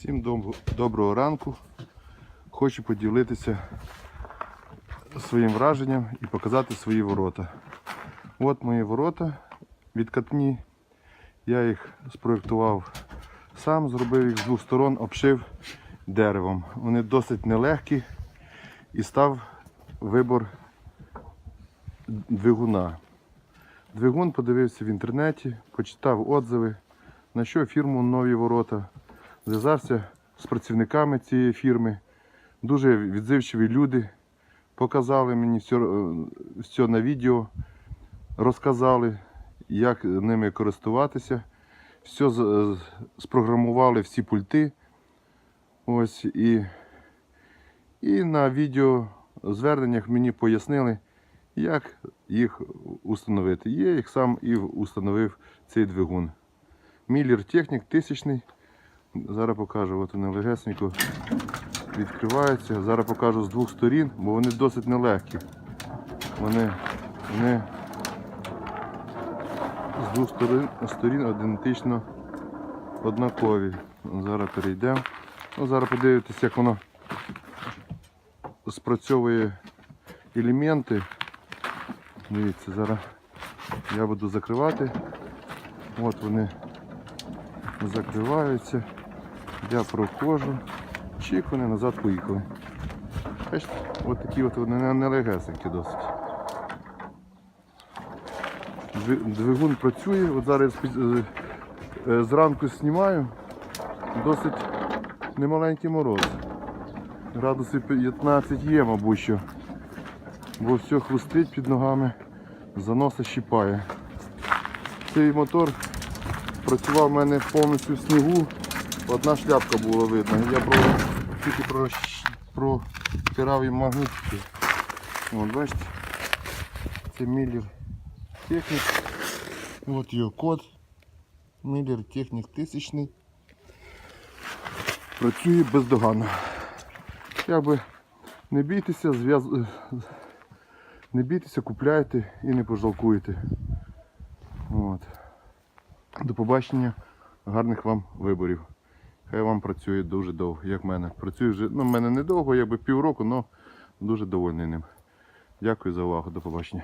Всім доброго ранку. Хочу поділитися своїм враженням і показати свої ворота. От мої ворота відкатні. Я їх спроєктував сам, зробив їх з двох сторон, обшив деревом. Вони досить нелегкі і став вибор двигуна. Двигун подивився в інтернеті, почитав отзиви, знайшов фірму нові ворота, зв'язався з працівниками цієї фірми. Дуже відзивчиві люди. Показали мені все, все на відео, розказали, як ними користуватися. Все спрограмували всі пульти. Ось і, і на відео зверненнях мені пояснили, як їх установити. Я їх сам і установив цей двигун. Міллер Технік тисячний. Зараз покажу, от вони легесенько відкриваються. Зараз покажу з двох сторін, бо вони досить нелегкі. Вони, вони з двох сторін, сторін ідентично однакові. Зараз перейдемо. Ну, зараз подивитися, як воно спрацьовує елементи. Дивіться, зараз я буду закривати. От вони закриваються. Я проходжу. Чик, вони назад поїхали. Бачите, от такі от нелегесенькі досить. Двигун працює, от зараз е, е, зранку знімаю, досить немаленький мороз. Градусів 15 є, мабуть що. Бо все хрустить під ногами, заноса щипає. Цей мотор працював в мене повністю в снігу. Одна шляпка була видна. Я про, тільки про, протирав їм магнитики. От бачите, це Міллер Технік. От його код. Міллер Технік тисячний. Працює бездоганно. Якби не бійтеся, зв'яз... не бійтеся, купляйте і не пожалкуєте. От. До побачення, гарних вам виборів. Хай вам працює дуже довго, як в мене. Працює вже, ну, в мене недовго, якби півроку, але дуже довольний ним. Дякую за увагу, до побачення.